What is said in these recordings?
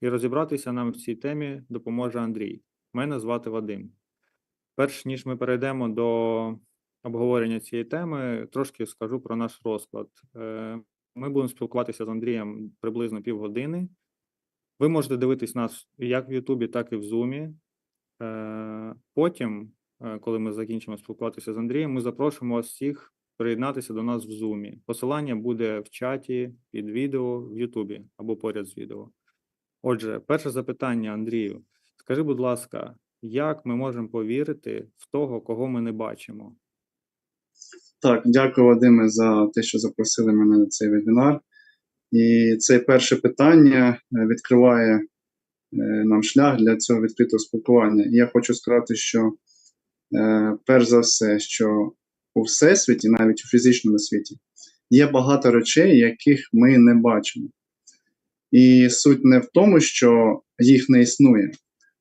І розібратися нам в цій темі допоможе Андрій. Мене звати Вадим. Перш ніж ми перейдемо до обговорення цієї теми, трошки скажу про наш розклад. Е, Ми будемо спілкуватися з Андрієм приблизно півгодини. Ви можете дивитись нас як в Ютубі, так і в Зумі. Е, Потім, е, коли ми закінчимо спілкуватися з Андрієм, ми запрошуємо вас всіх приєднатися до нас в Зумі. Посилання буде в чаті під відео в Ютубі або поряд з відео. Отже, перше запитання, Андрію. Скажи, будь ласка, як ми можемо повірити в того, кого ми не бачимо? Так, дякую, Вадиме, за те, що запросили мене на цей вебінар. І це перше питання е, відкриває е, нам шлях для цього відкритого спілкування. І я хочу сказати, що е, перш за все, що у всесвіті, навіть у фізичному світі, є багато речей, яких ми не бачимо. І суть не в тому, що їх не існує,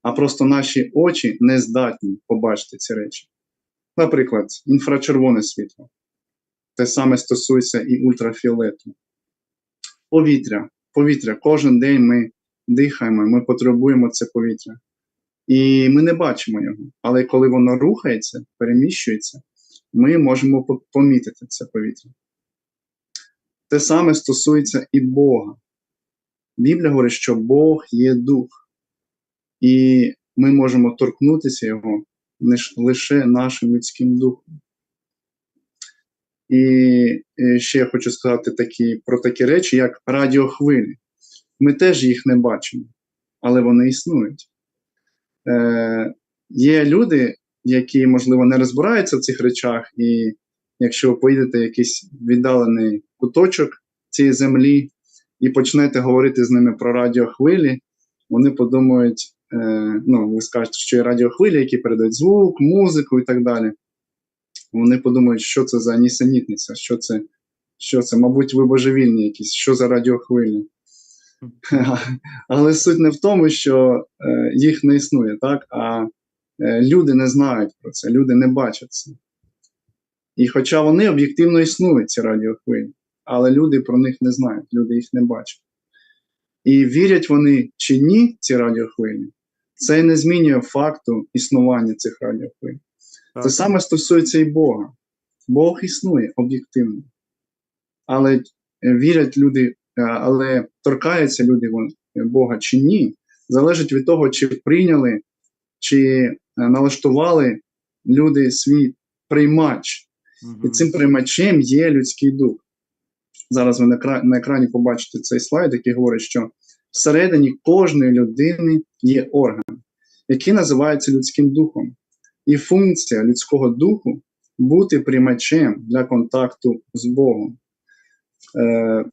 а просто наші очі не здатні побачити ці речі. Наприклад, інфрачервоне світло. Те саме стосується і ультрафіолету. Повітря. Повітря. Кожен день ми дихаємо, ми потребуємо це повітря. І ми не бачимо його. Але коли воно рухається, переміщується, ми можемо помітити це повітря. Те саме стосується і Бога. Біблія говорить, що Бог є дух, і ми можемо торкнутися Його лише нашим людським духом. І ще я хочу сказати такі, про такі речі, як радіохвилі. Ми теж їх не бачимо, але вони існують. Е, є люди, які, можливо, не розбираються в цих речах, і якщо ви поїдете в якийсь віддалений куточок цієї землі і почнете говорити з ними про радіохвилі, вони подумають, е, ну, ви скажете, що є радіохвилі, які передають звук, музику і так далі. Вони подумають, що це за нісенітниця, що це, що це, мабуть, ви божевільні якісь, що за радіохвилі. Але суть не в тому, що е, їх не існує, так? а е, люди не знають про це, люди не бачать це. І хоча вони об'єктивно існують, ці радіохвилі, але люди про них не знають, люди їх не бачать. І вірять вони чи ні, ці радіохвилі, це не змінює факту існування цих радіохвиль. Це саме стосується і Бога. Бог існує об'єктивно. Але е, вірять люди, е, але торкаються люди е, Бога чи ні, залежить від того, чи прийняли, чи налаштували люди свій приймач. І цим приймачем є людський дух. Зараз ви на, екрані побачите цей слайд, який говорить, що всередині кожної людини є орган, який називається людським духом. І функція людського духу бути приймачем для контакту з Богом. Е,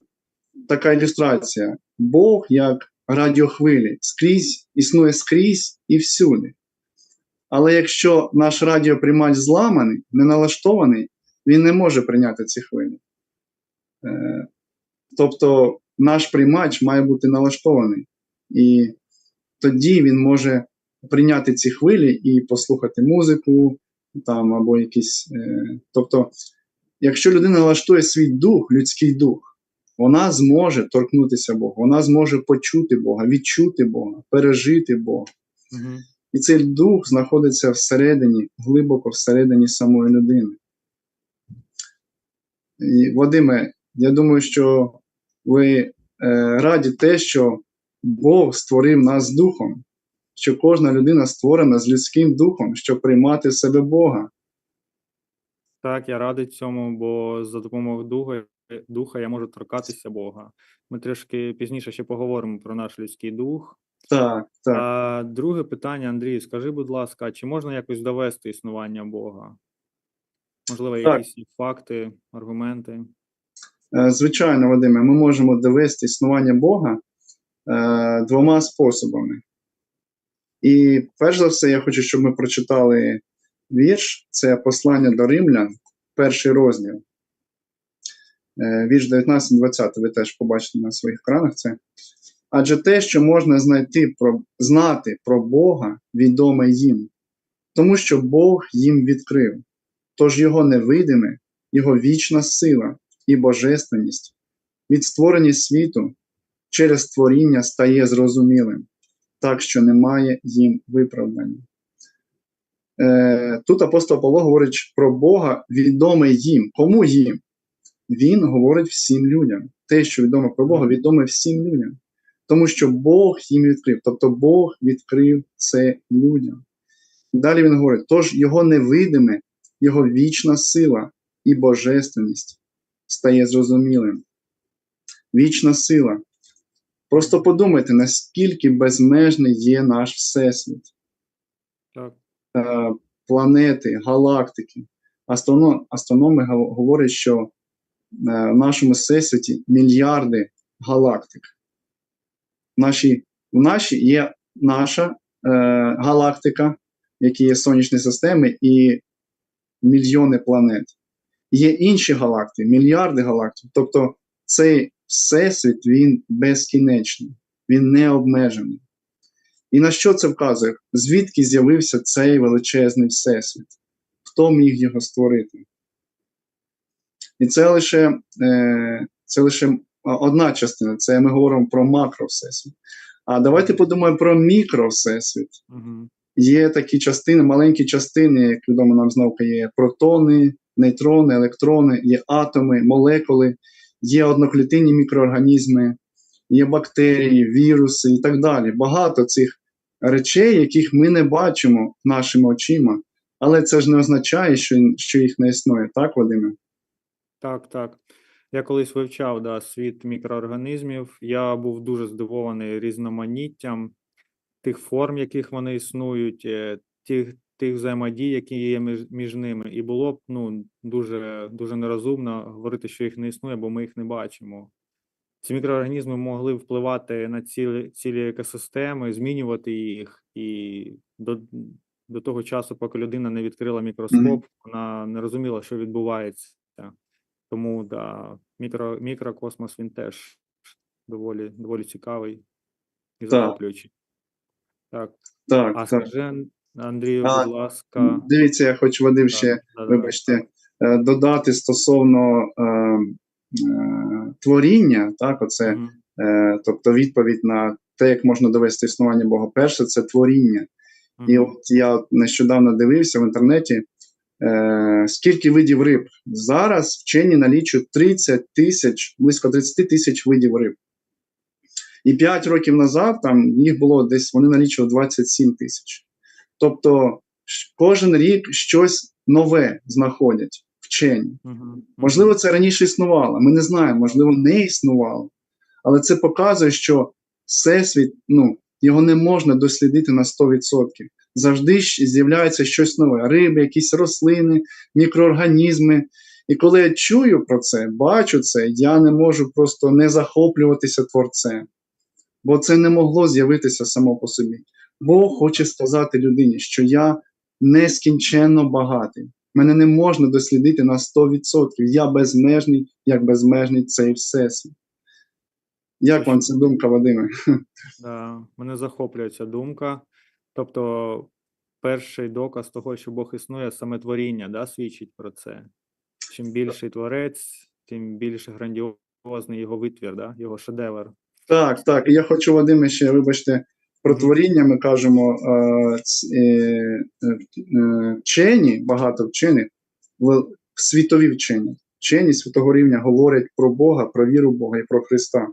така ілюстрація. Бог як радіохвилі скрізь існує скрізь і всюди. Але якщо наш радіоприймач зламаний, не налаштований, він не може прийняти ці хвилі. Е, тобто наш приймач має бути налаштований. І тоді він може прийняти ці хвилі і послухати музику там, або якісь. Е, тобто, якщо людина налаштує свій дух, людський дух, вона зможе торкнутися Бога, вона зможе почути Бога, відчути Бога, пережити Бога. Мгм. І цей дух знаходиться всередині, глибоко всередині самої людини. І, Вадиме, я думаю, що ви е, раді те, що Бог створив нас духом, що кожна людина створена з людським духом, щоб приймати в себе Бога. Так, я радий цьому, бо за допомогою духа, духа я можу торкатися Бога. Ми трішки пізніше ще поговоримо про наш людський дух. Так, так. А друге питання, Андрій, скажи, будь ласка, чи можна якось довести існування Бога? Можливо, якісь факти, аргументи? Е, Звичайно, Вадиме, ми можемо довести існування Бога е, двома способами. І перш за все, я хочу, щоб ми прочитали вірш. Це послання до римлян, перший розділ. Е, Вірш 19-20, ви теж побачите на своїх екранах це. Адже те, що можна знайти про, знати про Бога, відоме їм, тому що Бог їм відкрив. Тож його невидиме, його вічна сила і божественність від створення світу через творіння стає зрозумілим, так що немає їм виправдання. Е, тут апостол Павло говорить про Бога, відомий їм. Кому їм? Він говорить всім людям. Те, що відомо про Бога, відоме всім людям. Тому що Бог їм відкрив. Тобто Бог відкрив це людям. Далі він говорить: тож його невидиме, його вічна сила і божественність стає зрозумілим. Вічна сила. Просто подумайте, наскільки безмежний є наш Всесвіт Так. е, планети, галактики. Астроном, астрономи говорять, що е, в нашому всесвіті мільярди галактик. В нашій, в нашій є наша е, галактика, які є сонячні системи, і мільйони планет. Є інші галактики, мільярди галактик. Тобто цей всесвіт він безкінечний, він не обмежений. І на що це вказує? Звідки з'явився цей величезний всесвіт? Хто міг його створити? І це лише, е, це лише одна частина. Це ми говоримо про макровсесвіт. А давайте подумаємо про мікровсесвіт. Угу. Є такі частини, маленькі частини, як відомо нам з науки, є протони, нейтрони, електрони, є атоми, молекули, є одноклітинні мікроорганізми, є бактерії, віруси і так далі. Багато цих речей, яких ми не бачимо нашими очима, але це ж не означає, що, що їх не існує, так, Вадиме? Так, так. Я колись вивчав да, світ мікроорганізмів. Я був дуже здивований різноманіттям тих форм, яких вони існують, е, тих, тих взаємодій, які є між, між ними. І було б ну, дуже, дуже нерозумно говорити, що їх не існує, бо ми їх не бачимо. Ці мікроорганізми могли впливати на цілі, цілі екосистеми, змінювати їх, і до, до того часу, поки людина не відкрила мікроскоп, вона не розуміла, що відбувається. Тому да, мікро, мікрокосмос він теж доволі, доволі цікавий і захоплюючий. Так. Так, А так. скажи, Андрію, А, будь ласка, Дивіться, я хочу Вадим да, ще да, вибачте, е, додати стосовно е, е, творіння, так, оце, Мгм. е, тобто відповідь на те, як можна довести існування Бога. Перше, це творіння. І от я нещодавно дивився в інтернеті, е, скільки видів риб. Зараз вчені налічують 30 тисяч, близько 30 тисяч видів риб. І 5 років назад там їх було десь, вони налічували 27 тисяч. Тобто кожен рік щось нове знаходять вчені. Можливо, це раніше існувало. Ми не знаємо, можливо, не існувало. Але це показує, що всесвіт, ну, його не можна дослідити на 100%. Завжди з'являється щось нове: риби, якісь рослини, мікроорганізми. І коли я чую про це, бачу це, я не можу просто не захоплюватися творцем. Бо це не могло з'явитися само по собі. Бог хоче сказати людині, що я нескінченно багатий. Мене не можна дослідити на 100%. Я безмежний, як безмежний цей всесвіт. Як вам ця думка, Вадиме? Да, мене захоплює ця думка. Тобто, перший доказ того, що Бог існує, саме творіння, да, свідчить про це. Чим більший творець, тим більш грандіозний його витвір, да, його шедевр. Так, так. І я хочу, Вадиме, ще вибачте, про творіння ми кажемо е, е, е, вчені, багато вчених, світові вчені, вчені світового рівня говорять про Бога, про віру в Бога і про Христа.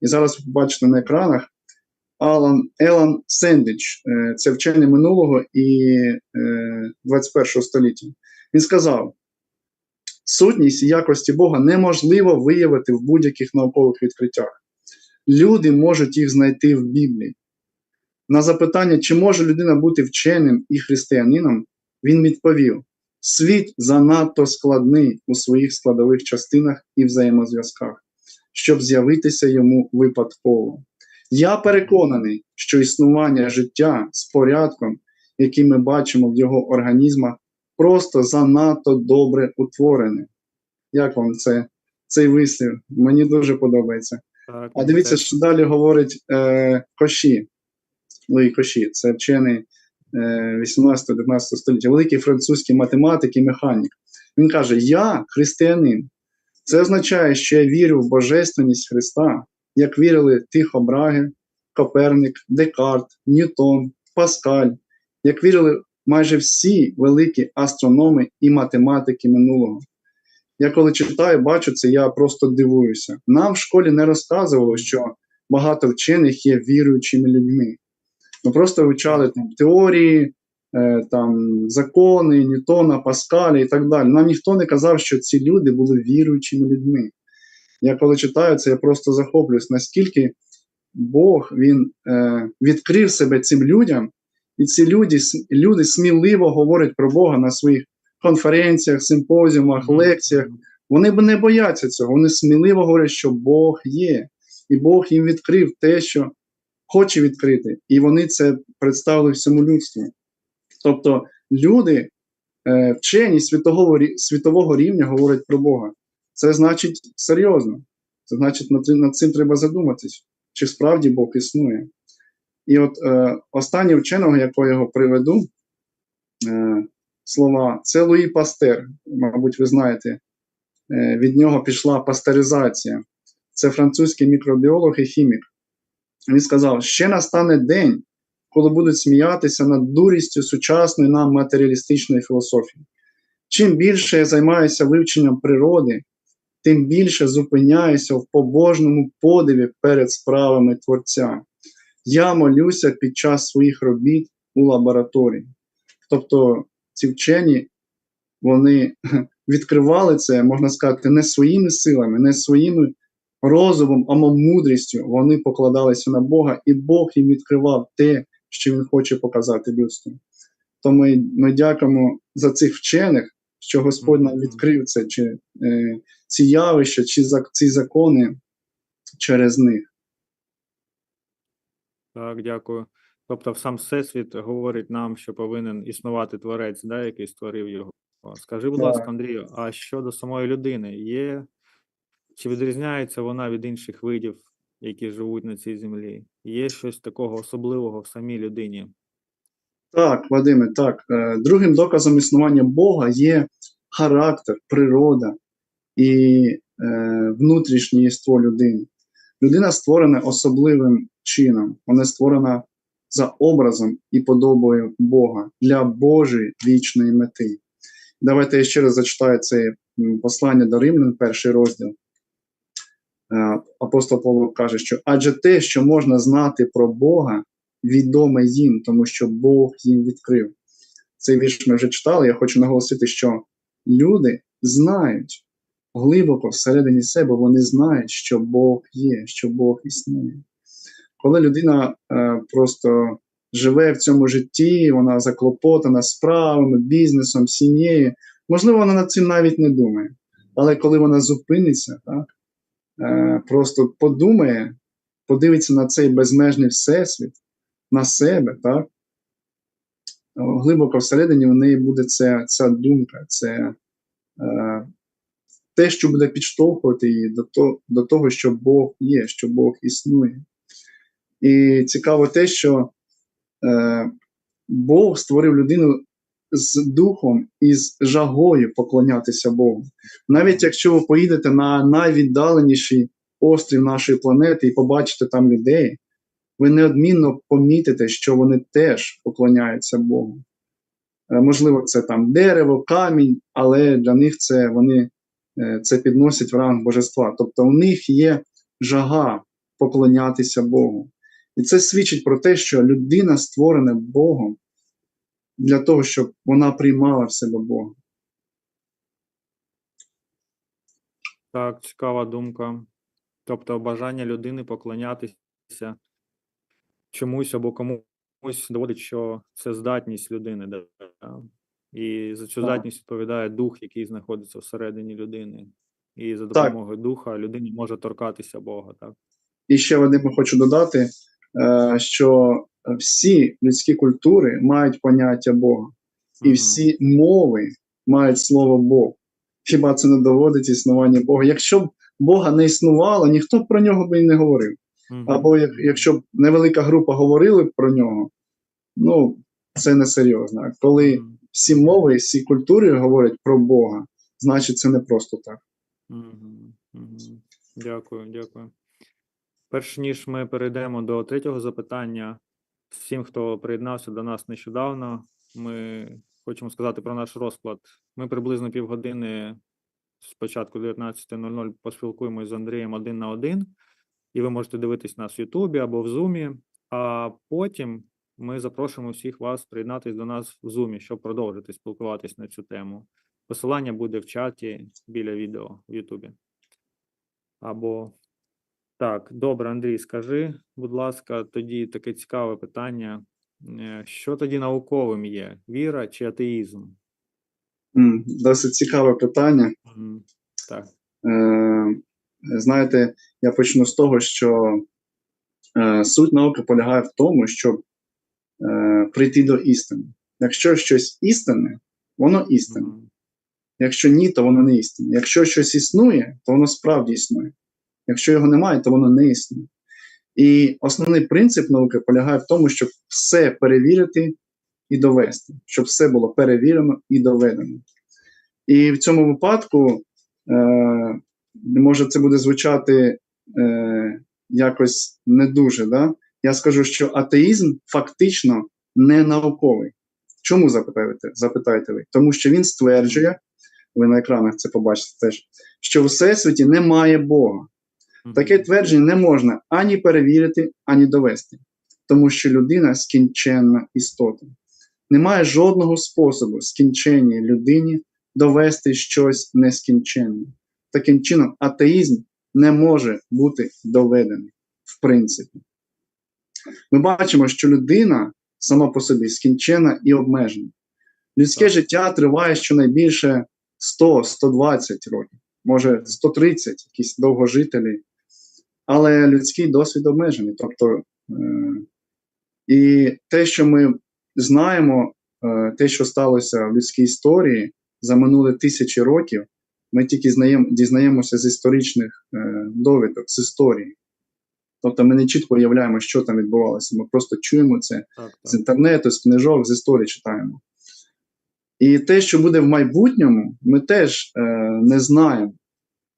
І зараз ви бачите на екранах Алан Елан Сендич, це вчений минулого і е, 21 століття. Він сказав: сутність і якості Бога неможливо виявити в будь-яких наукових відкриттях. Люди можуть їх знайти в Біблії. На запитання, чи може людина бути вченим і християнином, він відповів: світ занадто складний у своїх складових частинах і взаємозв'язках, щоб з'явитися йому випадково. Я переконаний, що існування життя з порядком, який ми бачимо в його організмах, просто занадто добре утворене. Як вам це, цей вислів? Мені дуже подобається. Так, А дивіться, теж. що далі говорить е, Коші. Луї Коші, це вчений е, 18-19 століття, великий французький математик і механік. Він каже: Я християнин. Це означає, що я вірю в божественність Христа, як вірили Тихо Браге, Коперник, Декарт, Ньютон, Паскаль, як вірили майже всі великі астрономи і математики минулого. Я коли читаю, бачу це, я просто дивуюся. Нам в школі не розказувало, що багато вчених є віруючими людьми. Ми просто вивчали там теорії, е, там закони Ньютона, Паскаля і так далі. Нам ніхто не казав, що ці люди були віруючими людьми. Я коли читаю це, я просто захоплююсь, наскільки Бог він е, відкрив себе цим людям, і ці люди, люди сміливо говорять про Бога на своїх конференціях, симпозіумах, лекціях. Вони не бояться цього. Вони сміливо говорять, що Бог є, і Бог їм відкрив те, що хоче відкрити, і вони це представили всьому людству. Тобто люди, е, вчені світового, світового рівня говорять про Бога. Це значить серйозно. Це значить, над, над цим треба задуматись, чи справді Бог існує. І от е, останнє вченого, якого я його приведу, е, слова, це Луї Пастер. Мабуть, ви знаєте, е, від нього пішла пастеризація. Це французький мікробіолог і хімік. Він сказав: ще настане день, коли будуть сміятися над дурістю сучасної нам матеріалістичної філософії. Чим більше я займаюся вивченням природи, тим більше зупиняюся в побожному подиві перед справами Творця. Я молюся під час своїх робіт у лабораторії. Тобто ці вчені вони відкривали це, можна сказати, не своїми силами, не своїм розумом, а мудрістю. Вони покладалися на Бога, і Бог їм відкривав те, що Він хоче показати людству. То ми, ми дякуємо за цих вчених, що Господь нам відкрив це, чи, е, ці явища, чи за, ці закони через них. Так, дякую. Тобто, сам Всесвіт говорить нам, що повинен існувати творець, да, який створив його. Скажи, будь Так. ласка, Андрію, а щодо самої людини, є чи відрізняється вона від інших видів, які живуть на цій землі? Є щось такого особливого в самій людині? Так, Вадиме, так. Е, Другим доказом існування Бога є характер, природа і е, внутрішнє єство людини. Людина створена особливим чином, вона створена за образом і подобою Бога для Божої вічної мети. Давайте я ще раз зачитаю це послання до Римлян, перший розділ. Е, Апостол Павло каже, що адже те, що можна знати про Бога, відоме їм, тому що Бог їм відкрив. Цей вірш ми вже читали. Я хочу наголосити, що люди знають глибоко всередині себе, вони знають, що Бог є, що Бог існує. Коли людина е, просто живе в цьому житті, вона заклопотана справами, бізнесом, сім'єю, можливо, вона над цим навіть не думає. Але коли вона зупиниться, так, просто подумає, подивиться на цей безмежний всесвіт, на себе, так? Глибоко всередині в неї буде ця, ця думка, це е, те, що буде підштовхувати її до, то, до того, що Бог є, що Бог існує. І цікаво те, що е, Бог створив людину з духом і з жагою поклонятися Богу. Навіть якщо ви поїдете на найвіддаленіший острів нашої планети і побачите там людей, ви неодмінно помітите, що вони теж поклоняються Богу. Е, Можливо, це там дерево, камінь, але для них це вони е, це підносять в ранг божества. Тобто у них є жага поклонятися Богу. І це свідчить про те, що людина створена Богом для того, щоб вона приймала в себе Бога. Так, цікава думка. Тобто бажання людини поклонятися чомусь або комусь доводить, що це здатність людини. Да? І за цю Так. здатність відповідає дух, який знаходиться всередині людини. І за Так. допомогою духа людина може торкатися Бога. Так? І ще Вадиме, хочу додати, е, що всі людські культури мають поняття Бога, і всі мови мають слово Бог. Хіба це не доводить існування Бога? Якщо б Бога не існувало, ніхто б про нього би і не говорив. Або як, якщо б невелика група говорили б про нього, ну це не серйозно. Коли всі мови, всі культури говорять про Бога, значить це не просто так. Дякую, дякую. Перш ніж ми перейдемо до третього запитання, всім, хто приєднався до нас нещодавно, ми хочемо сказати про наш розклад. Ми приблизно півгодини спочатку 19.00 поспілкуємось з Андрієм один на один, і ви можете дивитись нас в Ютубі або в Зумі. А потім ми запрошуємо всіх вас приєднатись до нас в Зумі, щоб продовжити спілкуватись на цю тему. Посилання буде в чаті біля відео в Ютубі. Або так, добре, Андрій, скажи, будь ласка, тоді таке цікаве питання. Е, Що тоді науковим є? Віра чи атеїзм? Досить цікаве питання. Так. Е, знаєте, я почну з того, що е, суть науки полягає в тому, щоб е, прийти до істини. Якщо щось істинне, воно істинне. Якщо ні, то воно не істинне. Якщо щось існує, то воно справді існує. Якщо його немає, то воно не існує. І основний принцип науки полягає в тому, щоб все перевірити і довести, щоб все було перевірено і доведено. І в цьому випадку, е, може, це буде звучати е, якось не дуже. Да? Я скажу, що атеїзм фактично не науковий. Чому запитаєте, запитаєте ви? Тому що він стверджує, ви на екранах це побачите теж, що в всесвіті немає Бога. Таке твердження не можна ані перевірити, ані довести, тому що людина скінченна істота. Немає жодного способу скінченній людині довести щось нескінченне. Таким чином, атеїзм не може бути доведений, в принципі. Ми бачимо, що людина сама по собі скінчена і обмежена. Людське Так. життя триває щонайбільше 100-120 років, може 130, якісь довгожителі, але людський досвід обмежений. Тобто, е, і те, що ми знаємо, е, те, що сталося в людській історії за минулі тисячі років, ми тільки знаємо, дізнаємося з історичних е, довідок, з історії. Тобто ми не чітко уявляємо, що там відбувалося. Ми просто чуємо це Так, з інтернету, з книжок, з історії читаємо. І те, що буде в майбутньому, ми теж е, не знаємо.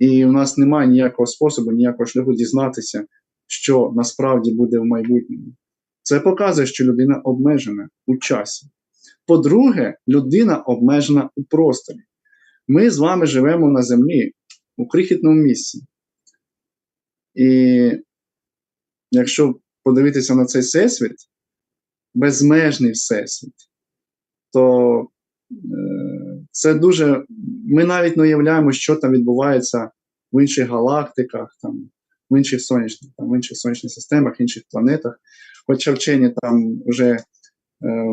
І у нас немає ніякого способу, ніякого шляху дізнатися, що насправді буде в майбутньому. Це показує, що людина обмежена у часі. По-друге, людина обмежена у просторі. Ми з вами живемо на землі у крихітному місці. І якщо подивитися на цей всесвіт, безмежний всесвіт, то е, це дуже. Ми навіть не уявляємо, що там відбувається в інших галактиках, там, в інших сонячних, там, в інших сонячних системах, інших планетах. Хоча вчені там вже е,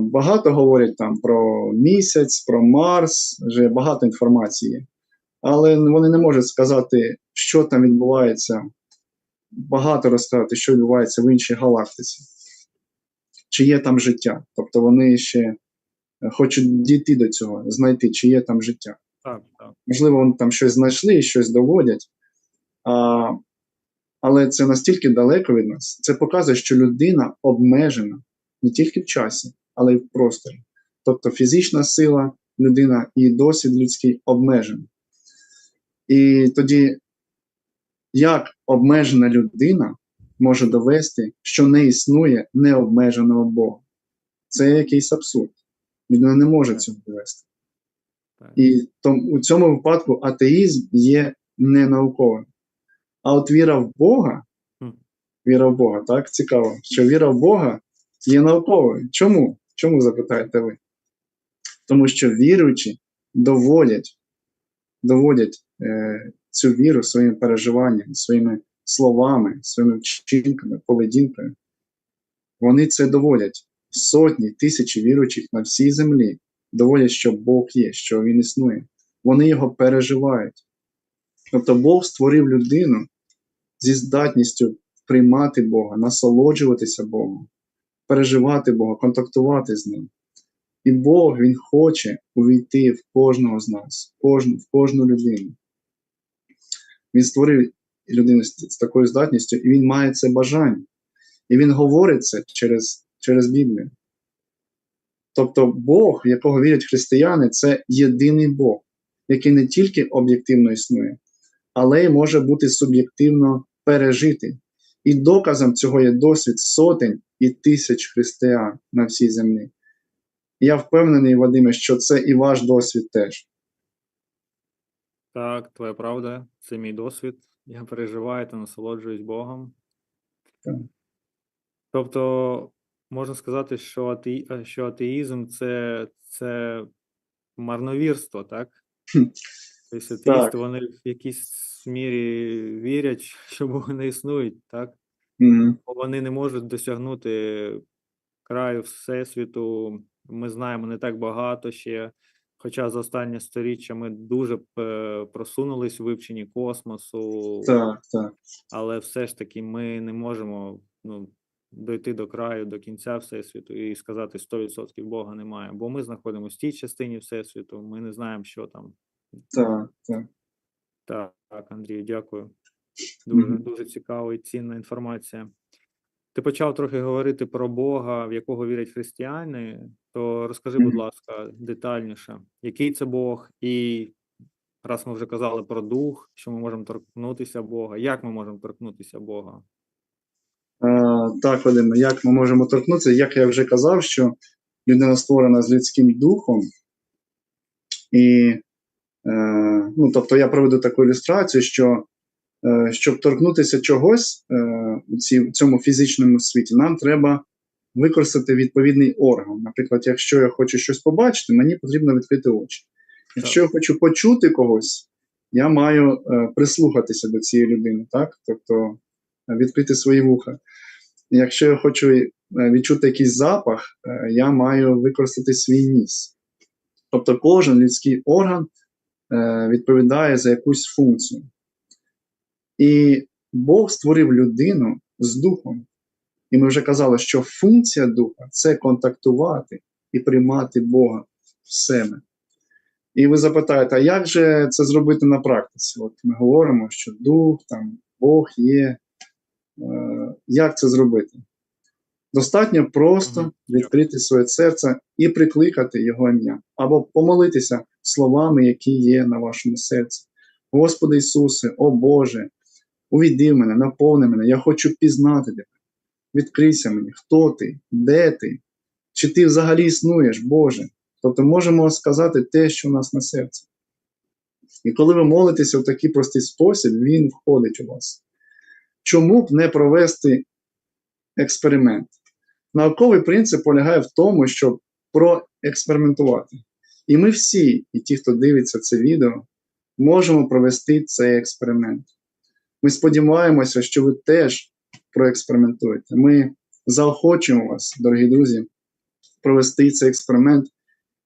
багато говорять там про місяць, про Марс, вже багато інформації. Але вони не можуть сказати, що там відбувається, багато розказати, що відбувається в іншій галактиці чи є там життя. Тобто вони ще е, хочуть дійти до цього, знайти, чи є там життя. Так, так. Можливо, вони там щось знайшли і щось доводять, а, але це настільки далеко від нас. Це показує, що людина обмежена не тільки в часі, але й в просторі. Тобто фізична сила людина і досвід людський обмежений. І тоді, як обмежена людина може довести, що не існує необмеженого Бога? Це якийсь абсурд. Людина не може цього довести. І тому у цьому випадку атеїзм є ненауковим. А от віра в Бога, віра в Бога, так, цікаво, що віра в Бога є науковою. Чому? Чому запитаєте ви? Тому що віруючі доводять, доводять е, цю віру своїми переживаннями, своїми словами, своїми вчинками, поведінкою. Вони це доводять. Сотні, тисячі віруючих на всій землі доводять, що Бог є, що Він існує. Вони його переживають. Тобто Бог створив людину зі здатністю приймати Бога, насолоджуватися Богом, переживати Бога, контактувати з Ним. І Бог Він хоче увійти в кожного з нас, в кожну, в кожну людину. Він створив людину з, такою здатністю, і він має це бажання. І він говорить це через, через Біблію. Тобто Бог, в якого вірять християни, це єдиний Бог, який не тільки об'єктивно існує, але й може бути суб'єктивно пережитий. І доказом цього є досвід сотень і тисяч християн на всій землі. Я впевнений, Вадиме, що це і ваш досвід теж. Так, твоя правда, це мій досвід. Я переживаю та насолоджуюсь Богом. Так. Тобто, можна сказати, що, ате... що атеїзм це, це марновірство, так? Тобто атеїсти, Так. вони в якійсь мірі вірять, що Бога не існують, так? Бо вони не можуть досягнути краю Всесвіту. Ми знаємо не так багато ще. Хоча за останнє сторіччя ми дуже е, просунулись в вивченні космосу, Так, так. але все ж таки ми не можемо ну, дойти до краю, до кінця Всесвіту і сказати 100% Бога немає. Бо ми знаходимося в тій частині Всесвіту, ми не знаємо, що там. Так, так. Так, Андрію, дякую. Дуже, Мгм. дуже цікава і цінна інформація. Ти почав трохи говорити про Бога, в якого вірять християни, то розкажи, будь Мгм. ласка, детальніше, який це Бог, і раз ми вже казали про дух, що ми можемо торкнутися Бога, як ми можемо торкнутися Бога? Так, Вадиме, як ми можемо торкнутися? Як я вже казав, що людина створена з людським духом, і е, ну, тобто я проведу таку ілюстрацію, що е, щоб торкнутися чогось е, у ці, цьому фізичному світі, нам треба використати відповідний орган. Наприклад, якщо я хочу щось побачити, мені потрібно відкрити очі. Якщо я хочу почути когось, я маю е, прислухатися до цієї людини, так? Тобто е, відкрити свої вуха. Якщо я хочу е, відчути якийсь запах, е, я маю використати свій ніс. Тобто кожен людський орган е, відповідає за якусь функцію. І Бог створив людину з духом. І ми вже казали, що функція духа це контактувати і приймати Бога в себе. І ви запитаєте, а як же це зробити на практиці? От ми говоримо, що дух, там, Бог є. Е, Як це зробити? Достатньо просто відкрити своє серце і прикликати його ім'я, або помолитися словами, які є на вашому серці. Господи Ісусе, о Боже, увійди в мене, наповни мене, я хочу пізнати тебе. Відкрийся мені, хто ти, де ти, чи ти взагалі існуєш, Боже. Тобто можемо сказати те, що у нас на серці. І коли ви молитеся в такий простий спосіб, він входить у вас. Чому б не провести експеримент? Науковий принцип полягає в тому, щоб проекспериментувати. І ми всі, і ті, хто дивиться це відео, можемо провести цей експеримент. Ми сподіваємося, що ви теж проекспериментуєте. Ми заохочуємо вас, дорогі друзі, провести цей експеримент,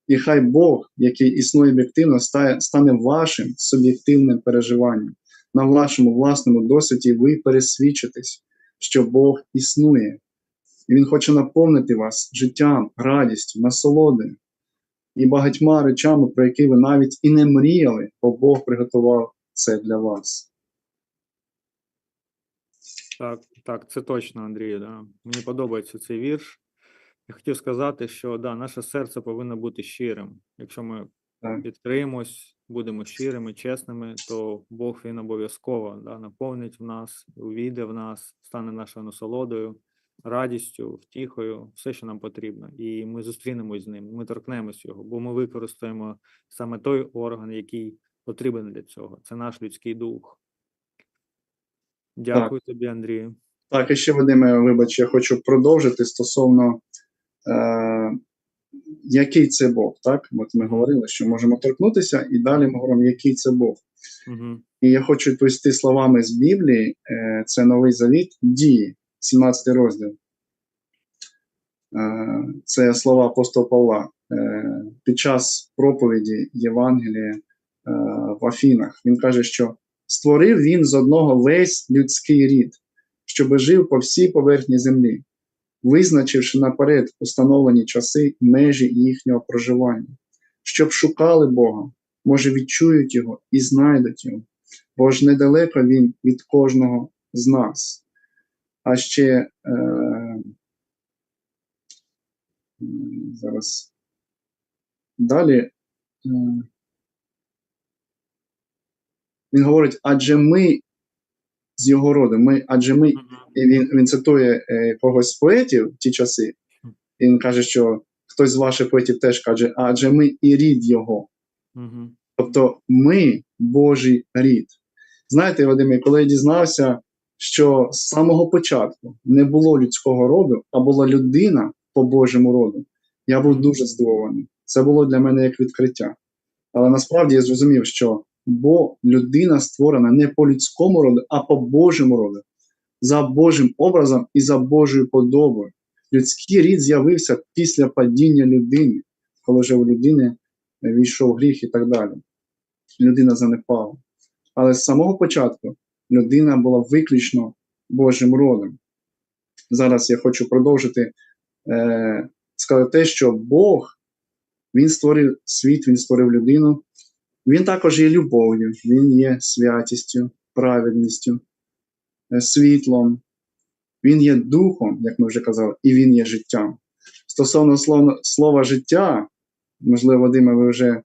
і хай Бог, який існує об'єктивно, стане вашим суб'єктивним переживанням. На вашому власному досвіді ви пересвідчитесь, що Бог існує. І Він хоче наповнити вас життям, радістю, насолодою і багатьма речами, про які ви навіть і не мріяли, бо Бог приготував це для вас. Так, так, це точно, Андрію. Да. Мені подобається цей вірш. Я хотів сказати, що да, наше серце повинно бути щирим. Якщо ми. Відкриємось, будемо щирими, чесними, то Бог він обов'язково да, наповнить в нас, увійде в нас, стане нашою насолодою, радістю, втіхою, все, що нам потрібно. І ми зустрінемось з ним, ми торкнемось його, бо ми використаємо саме той орган, який потрібен для цього. Це наш людський дух. Дякую тобі, Андрію. Так, і ще, Вадиме, вибач, я хочу продовжити стосовно, е, який це Бог. Так? От ми говорили, що можемо торкнутися, і далі ми говоримо, який це Бог. Угу. І я хочу відповісти словами з Біблії, е, це Новий Завіт, дії, 17 розділ. Е, Це слова апостола Павла. Е, Під час проповіді Євангелія в Афінах він каже, що створив він з одного весь людський рід, щоби жив по всій поверхні землі, визначивши наперед установлені часи межі їхнього проживання, щоб шукали Бога, може відчують його і знайдуть його, бо ж недалеко він від кожного з нас. А ще е, зараз далі е, він говорить: адже ми з його роду. Ми, адже ми і він, він цитує е, когось з поетів в ті часи. І він каже, що хтось з ваших поетів теж каже, адже ми і рід його. Мгм. Тобто ми Божий рід. Знаєте, Вадиме, коли я дізнався, що з самого початку не було людського роду, а була людина по Божому роду, я був дуже здивований. Це було для мене як відкриття. Але насправді я зрозумів, що бо людина створена не по людському роду, а по Божому роду, за Божим образом і за Божою подобою. Людський рід з'явився після падіння людини, коли вже у людини війшов гріх і так далі. Людина занепала. Але з самого початку людина була виключно Божим родом. Зараз я хочу продовжити е, сказати те, що Бог Він створив світ, Він створив людину. Він також є любов'ю, Він є святістю, праведністю, е, світлом. Він є духом, як ми вже казали, і він є життям. Стосовно слова, слова життя, можливо, Вадиме, ви вже е,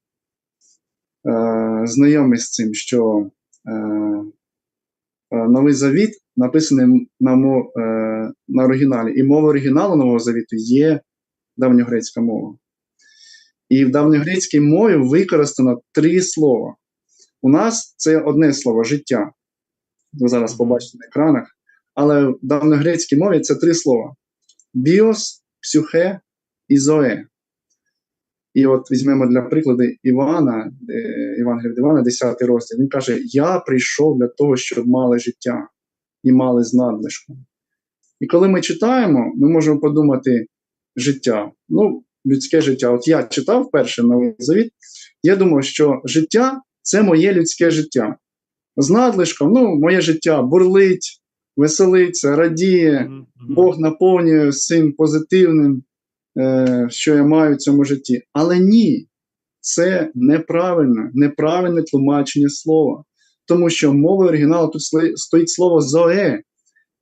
знайомі з цим, що е, е, Новий Завіт написаний на, мов, е, на оригіналі, і мова оригіналу Нового Завіту є давньогрецька мова. І в давньогрецькій мові використано три слова. У нас це одне слово життя. Ви зараз побачите на екранах. Але в давньогрецькій мові це три слова: біос, псюхе і зоe. І от візьмемо для прикладу Івана, е, від Івана, 10 розділ. Він каже: Я прийшов для того, щоб мали життя і мали з надлишком. І коли ми читаємо, ми можемо подумати життя. Ну, людське життя. От я читав перше Новий Завіт, я думав, що життя це моє людське життя. З надлишком, ну, моє життя бурлить, веселиться, радіє. Бог наповнює всім позитивним, е, що я маю в цьому житті. Але ні, це неправильне, неправильне тлумачення слова. Тому що мовою оригіналу тут стоїть слово зоe,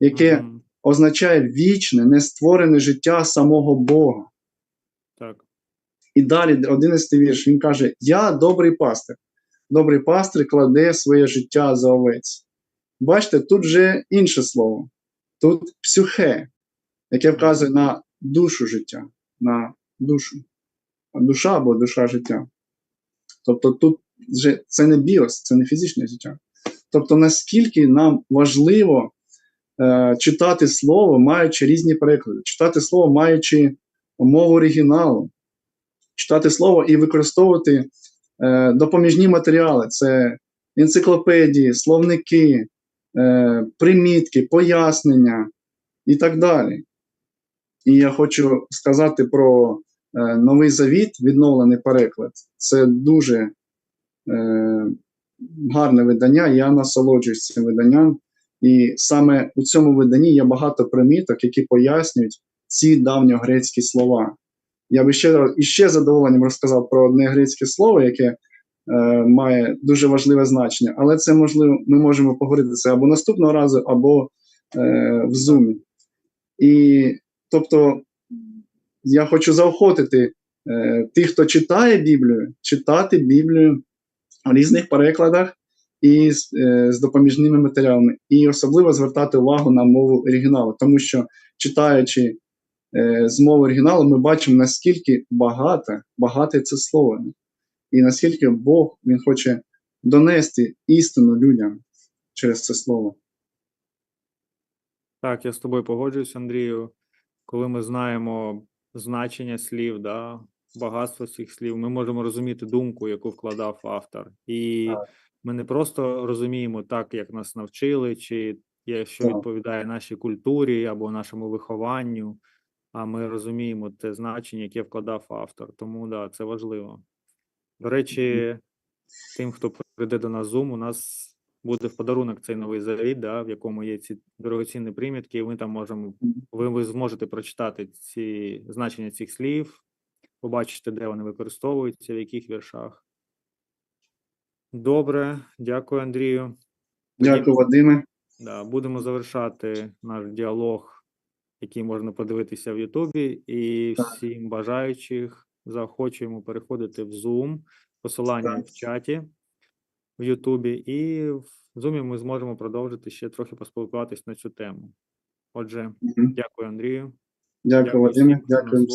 яке Мгм. означає вічне, нестворене життя самого Бога. Так. І далі, 11 вірш, він каже: Я добрий пастир. Добрий пастир кладе своє життя за овець. Бачите, тут вже інше слово. Тут псюхе, яке вказує на душу життя, на душу. Душа або душа життя. Тобто тут вже це не біос, це не фізичне життя. Тобто, наскільки нам важливо е, читати слово, маючи різні переклади, читати слово, маючи мову оригіналу, читати слово і використовувати е, допоміжні матеріали: це енциклопедії, словники, е, примітки, пояснення і так далі. І я хочу сказати про е, новий завіт, відновлений переклад. Це дуже гарне видання. Я насолоджуюсь цим виданням. І саме у цьому виданні є багато приміток, які пояснюють ці давньогрецькі слова. Я би ще іще задоволенням розказав про одне грецьке слово, яке е, має дуже важливе значення, але це можливо, ми можемо поговорити це або наступного разу, або е, в зумі. І тобто я хочу заохотити е, тих, хто читає Біблію, читати Біблію в різних перекладах і е, з допоміжними матеріалами, і особливо звертати увагу на мову оригіналу, тому що читаючи з мови оригіналу, ми бачимо, наскільки багате, багате це слово, і наскільки Бог він хоче донести істину людям через це слово. Так, я з тобою погоджуюсь, Андрію. Коли ми знаємо значення слів, да, багатство цих слів, ми можемо розуміти думку, яку вкладав автор. І Так. ми не просто розуміємо так, як нас навчили, чи що відповідає нашій культурі або нашому вихованню, а ми розуміємо те значення, яке вкладав автор. Тому да, це важливо. До речі, тим, хто прийде до нас Zoom, у нас буде в подарунок цей новий завіт, да, в якому є ці дорогоцінні примітки, і ми там можемо, ви, ви зможете прочитати ці значення цих слів, побачите, де вони використовуються, в яких віршах. Добре, дякую, Андрію. Дякую, Вадиме. Да, будемо завершати наш діалог, який можна подивитися в Ютубі, і всім бажаючих заохочуємо переходити в Zoom, посилання в чаті в Ютубі, і в Zoom ми зможемо продовжити ще трохи поспілкуватись на цю тему. Отже, дякую, Андрію. Дякую, Дякую Вадиме. Дякую.